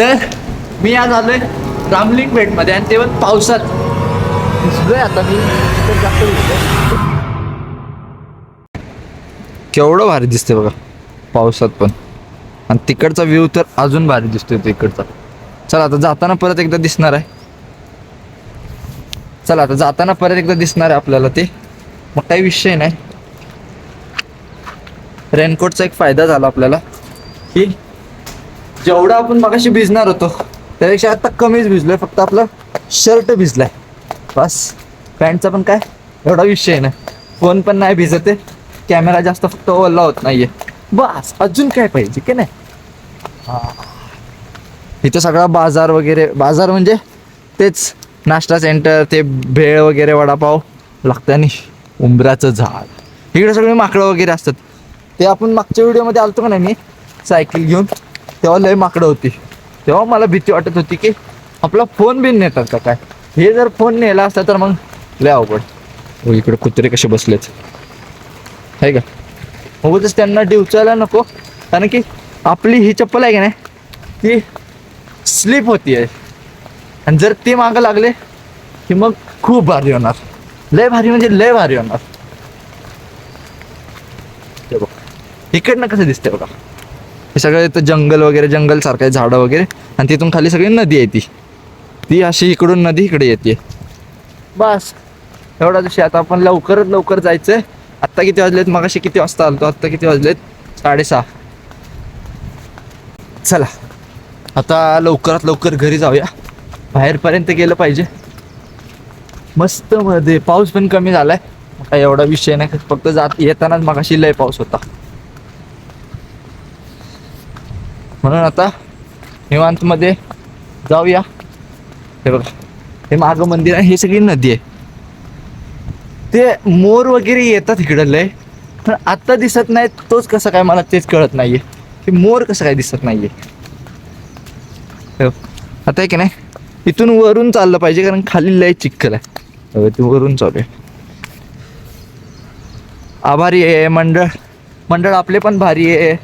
तर मी आज आलोय रामलिंग पेठमध्ये आणि ते पण पावसात. भिजलोय आता मी. केवढं भारी दिसते बघा पावसात पण. आणि तिकडचा व्ह्यू तर अजून भारी दिसतोय तिकडचा चला आता जाताना परत एकदा दिसणार आहे. चला आता जाताना परत एकदा दिसणार आहे आपल्याला ते. मग काही विषय नाही. रेनकोटचा एक फायदा झाला आपल्याला की जेवढा आपण मगाशी भिजणार होतो त्यापेक्षा आता कमीच भिजलोय फक्त आपलं शर्ट भिजलाय. बस. पॅन्टचा पण काय? एवढा विषय नाही. फोन पण नाही भिजत. कॅमेरा जास्त फक्त ओला होत नाहीये. बस. अजून काय पाहिजे की नाही? हा. इथं सगळा बाजार वगैरे बाजार म्हणजे तेच. नाश्ता सेंटर ते भेळ वगैरे वडापाव लागतं आणि उंबराचं झाड. इकडे सगळे माकडं वगैरे असतात. ते आपण मागच्या व्हिडिओमध्ये आलतो का नाही मी? सायकल घेऊन. तेव्हा लय माकडं होती. तेव्हा मला भीती वाटत होती की आपला फोन बिन नेतात का काय? हे जर फोन नेला असता तर मग लय अवघड. हो इकडे कुत्रे कसे बसलेत? आहे का? उगाच त्यांना डिवचायला नको. कारण की आपली ही चप्पल आहे का नाही ती स्लिप होती आहे. आणि जर ते मागं लागले की मग खूप भारी होणार. लय भारी म्हणजे लय भारी होणार. हे बघ. इकडनं कसं दिसतंय बघा. हे सगळं इथं जंगल वगैरे जंगल सारखं आहे झाडं वगैरे. आणि तिथून खाली सगळी नदी आहे ती. ती अशी इकडून नदी इकडे येते. बस. एवढा दिवशी आता आपण लवकरच लवकर जायचंय. आत्ता किती वाजलेत? मगाशी किती वाजता आलतो? आत्ता किती वाजलेत? साडेसहा. चला. आता लवकरात लवकर घरी जाऊया. बाहेरपर्यंत गेलं पाहिजे. मस्त मध्ये. पाऊस पण कमी झालाय. काय एवढा विषय नाही. फक्त जात येतानाच मगाशी लय पाऊस होता. म्हणून आता निवांत मध्ये जाऊया. हे बघा हे मागं मंदिर आहे हे सगळी नदी आहे. ते मोर वगैरे येतात इकडं लय पण आता दिसत नाही तोच कसं काय मला तेच कळत नाहीये. की मोर कसं काय दिसत नाहीये. हे आता आहे की नाही इथून वरून चाललं पाहिजे कारण खाली लय चिखल आहे. हो, ते वरून चालू आहे. आभारी आहे मंडळ. मंडळ आपले पण भारी आहे.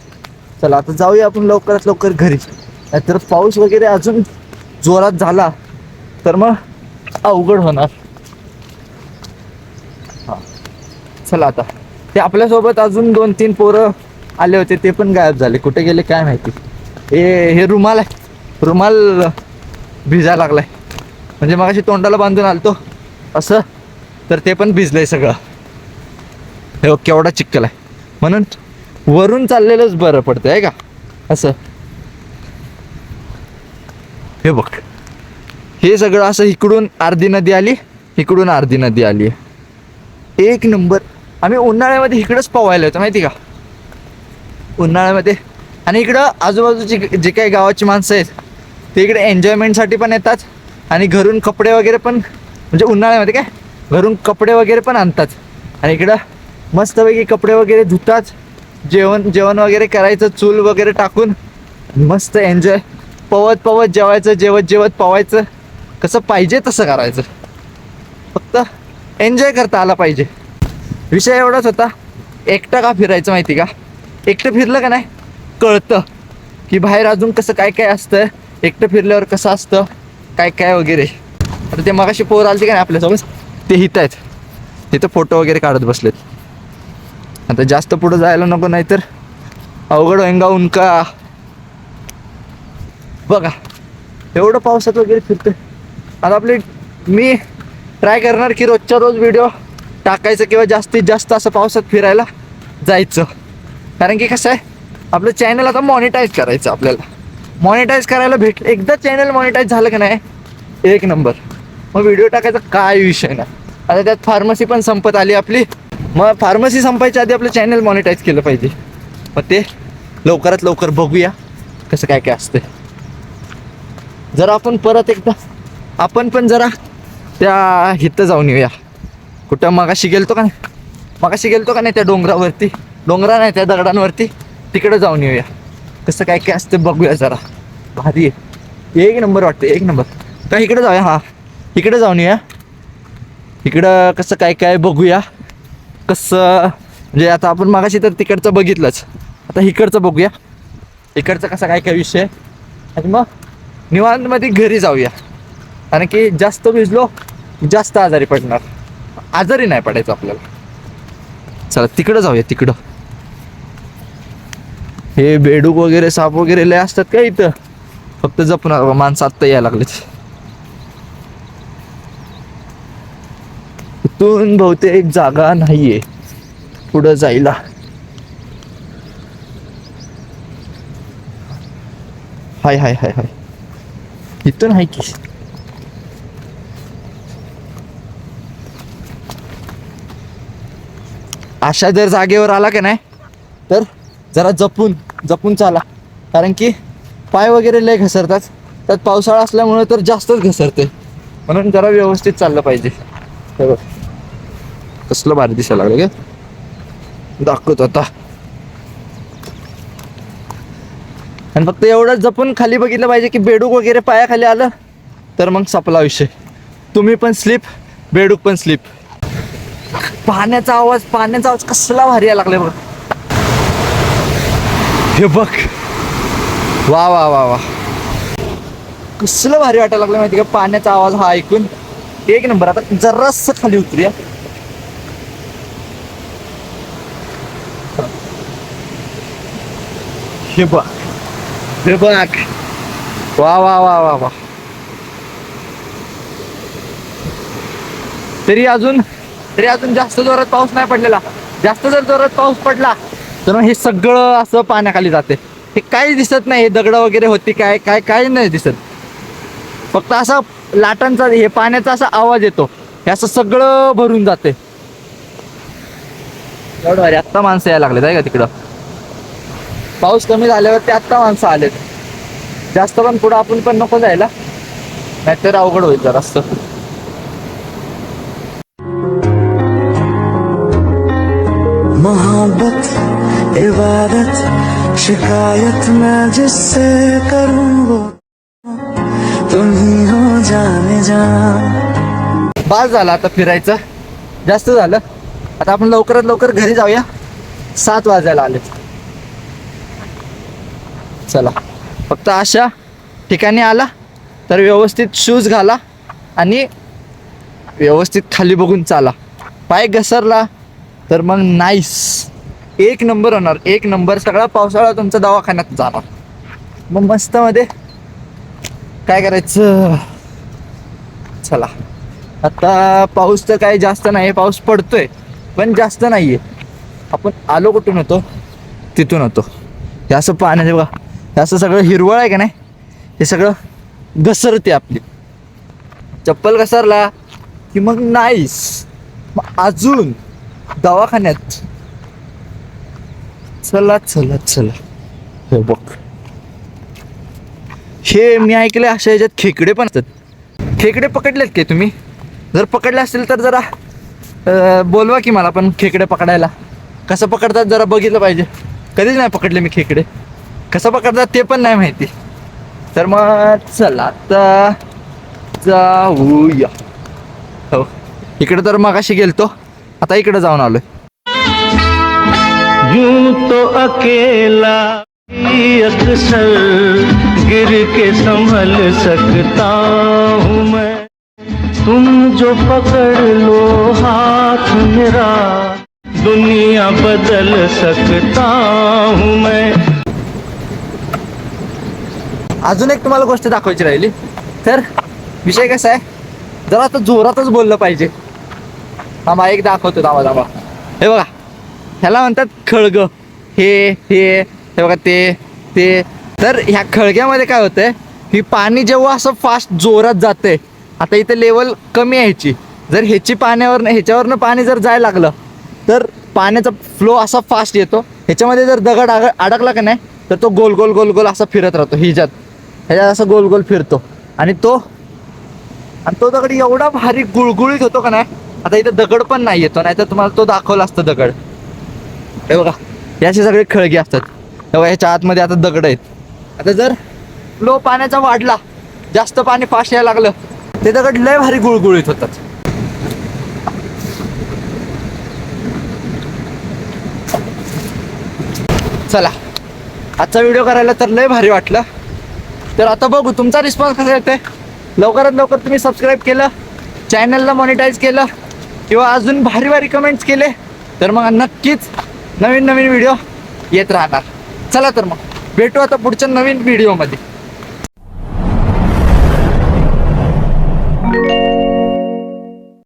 चला आता जाऊया आपण लवकरात लवकर घरी. नाहीतर पाऊस वगैरे अजून जोरात झाला तर मग अवघड होणार. हां. चला आता. ते आपल्यासोबत अजून दोन तीन पोरं आले होते ते पण गायब झाले. कुठे गेले काय माहिती. हे हे रुमाल आहे. रुमाल भिजायला लागलाय. म्हणजे मग तोंडाला बांधून आलतो. असं. तर ते पण भिजलंय सगळं. हे केवढा चिक्कल आहे. म्हणून वरून चाललेलंच बरं पडतं आहे का? असं. हे बघ. हे सगळं असं इकडून अर्धी नदी आली इकडून अर्धी नदी आली. एक नंबर. आम्ही उन्हाळ्यामध्ये इकडंच पोवायला होतो माहिती का? उन्हाळ्यामध्ये. आणि इकडं आजूबाजूची जे काही गावाची माणसं आहेत ते इकडे एन्जॉयमेंटसाठी पण येतात आणि घरून कपडे वगैरे पण म्हणजे उन्हाळ्यामध्ये काय? घरून कपडे वगैरे पण आणतात. आणि इकडं मस्तपैकी कपडे वगैरे धुतात. जेवण जेवण वगैरे करायचं चूल वगैरे टाकून मस्त एन्जॉय पवत पवत जेवायचं जेवत जेवत पवायचं. कसं पाहिजे तसं करायचं. फक्त एन्जॉय करता आला पाहिजे. विषय एवढाच होता. एकटा का फिरायचं माहिती का? एकटं फिरलं का नाही? कळतं. की बाहेर अजून कसं काय काय असतं? एकटं फिरल्यावर कसं असतं? काय काय वगैरे. आता ते मगाशी पोर आलते का नाही आपल्यासोबत? ते हित आहेत. तिथं फोटो वगैरे काढत बसलेत. आता जास्त पुढं जायला नको नाही तर अवघड होईंगा उनका बघा एवढं पावसात वगैरे फिरतोय. आता आपली मी ट्राय करणार की रोजच्या रोज व्हिडिओ टाकायचं किंवा जास्तीत जास्त असं पावसात फिरायला जायचं. कारण की कसं आहे आपलं चॅनल आता मॉनिटाईज करायचं आपल्याला. मॉनिटाईज करायला भेट एकदा चॅनल मॉनिटाईज झालं का नाही एक नंबर मग व्हिडिओ टाकायचा काय विषय नाही. आता त्यात फार्मसी पण संपत आली आपली. मग फार्मसी संपायच्या आधी आपलं चॅनल मॉनिटाईज केलं पाहिजे. मग ते लवकरात लवकर बघूया कसं काय काय असतं जरा आपण परत एकदा आपण पण जरा त्या हिथं जाऊन येऊया. कुठं मगाशी गेलतो का नाही? मगाशी गेलतो का नाही त्या डोंगरावरती? डोंगरा नाही त्या दगडांवरती. तिकडं जाऊन येऊया. कसं काय काय असतं बघूया जरा. भारी आहे. एक नंबर वाटतं एक नंबर. का इकडे जाऊया हां. इकडे जाऊन येऊया. इकडं कसं काय काय बघूया. कसं म्हणजे आता आपण मागाशी तर तिकडचं बघितलंच. आता इकडचं बघूया. इकडचं कसा काय काय विषय आणि मग निवांतमध्ये घरी जाऊया. कारण की जास्त भिजलो जास्त आजारी पडणार. आजारी नाही पडायचं आपल्याला. चला तिकडं जाऊया तिकडं. हे बेडूक वगैरे साप वगैरे लय असतात का इथं? फक्त जपून माणसं आत्ता यायला लागलेत. इथून बहुतेक जागा नाहीये. पुढं जायला. हाय हाय हाय हाय. इथून आहे की? अशा जर जागेवर आला का नाही तर जरा जपून जपून चाला. कारण की पाय वगैरे लय घसरतात. त्यात पावसाळा असल्यामुळे तर जास्तच घसरते म्हणून जरा व्यवस्थित चाललं पाहिजे. बरोबर कसलं भारी दिसायला लागलं का दाखवतो आता. आणि फक्त एवढं जपून खाली बघितलं पाहिजे की बेडूक वगैरे पायाखाली आलं तर मग सपला विषय. तुम्ही पण स्लिप बेडूक पण स्लिप पाण्याचा आवाज पाण्याचा आवाज कसला भारी यायला लागलाय बघ. हे बघ. वा वा वा वा. कसलं भारी वाटायला लागलं माहिती का? पाण्याचा आवाज हा ऐकून. एक नंबर आता जरास खाली उतरूया. हे बघ हे बघ वा वा वा वा वा तरी अजून तरी अजून जास्त जोरात पाऊस नाही पडलेला. जास्त जर जोरात पाऊस पडला तर मग हे सगळं असं पाण्याखाली जाते. हे काही दिसत नाही हे दगड वगैरे होती काय काय काय नाही दिसत. फक्त असा लाटांचा हे पाण्याचा असा आवाज येतो. हे असं सगळं भरून जाते. एवढं आत्ता माणसं यायला लागलेत आहे का तिकडं? पाऊस कमी झाल्यावर ते आत्ता माणसं आलेत. जास्त पण पुढं आपण पण नको जायला. नाहीतर अवघड होईल जरास्त मोहब्बत इबादत शिकायत मैं जिससे करूँ वो तुम ही हो जाने जा बास झालं आता फिरायचं. जास्त झालं. आता आपण लवकरात लवकर घरी जाऊया. सात वाजायला आले चला. फक्त अशा ठिकाणी आला तर व्यवस्थित शूज घाला आणि व्यवस्थित खाली बघून चाला. पाय घसरला तर मग नाईस एक नंबर होणार. एक नंबर सगळा पावसाळा तुमचा दवाखान्यात जाणार. मग मस्त मध्ये काय करायचं? चला. आता पाऊस तर काही जास्त नाही पाऊस पडतोय पण जास्त नाही आहे आपण आलो कुठून होतो? तिथून होतो. हे असं पाण्याचे बघा. असं सगळं हिरवळ आहे का नाही? हे सगळं घसरते आपली. चप्पल घसरला की मग नाहीस मग अजून दवाखान्यात. चला चला चला. हे बघ. हे मी ऐकले अशा ह्याच्यात खेकडे पण असतात. खेकडे पकडलेत की तुम्ही? जर पकडले असतील तर जरा बोलवा की मला पण खेकडे पकडायला. कसं पकडतात जरा बघितलं पाहिजे. कधीच नाही पकडले मी खेकडे. कसं पकडतात ते पण नाही माहिती. तर मग चला आता जाऊया. हो. इकडे तर मगाशी गेलतो. आता इकडे जाऊन आलोय. तो अकेला ही अक्सर गिर के संभल सकता हूँ मैं। तुम जो पकड़ लो हाथ मेरा दुनिया बदल सकता हूँ मैं। अजून एक तुम्हाला गोष्ट दाखवायची राहिली. तर विषय कसा आहे? जरा आता जोरातच बोललं पाहिजे. थांबा एक दाखवतो थांबा थांबा हे बघा. ह्याला म्हणतात खळग. हे हे बघा ते ते. तर ह्या खळग्यामध्ये काय होतंय? की पाणी जेव्हा असं फास्ट जोरात जाते आता इथे लेवल कमी आहे ह्याची. जर ह्याची पाण्यावरनं ह्याच्यावरनं पाणी जर जायला लागलं तर पाण्याचा फ्लो असा फास्ट येतो. ह्याच्यामध्ये जर दगड अडकला का नाही तर तो गोल गोल गोल गोल असा फिरत राहतो हिच्यात. ह्याच्यात असं गोल गोल फिरतो. आणि तो आणि तो दगड एवढा भारी गुळगुळीत होतो का नाही आता इथं दगड पण नाही येतो नाही तर तुम्हाला तो दाखवला असतो दगड. हे बघा याचे सगळे खळगे असतात. तेव्हा ह्याच्या आतमध्ये आता दगड आहेत. आता जर लो पाण्याचा वाढला जास्त पाणी फास्ट यायला लागलं ते दगड लय भारी गुळगुळीत होतात. चला आजचा व्हिडिओ करायला तर लय भारी वाटलं. तर आता बघू तुमचा रिस्पॉन्स कसा येतोय? लवकरात लवकर तुम्ही सबस्क्राईब केलं चॅनलला मॉनिटाईज केलं किंवा अजून भारी भारी कमेंट्स केले तर मग नक्कीच नवीन नवीन व्हिडिओ येत राहणार. चला तर मग भेटू आता पुढच्या नवीन व्हिडिओमध्ये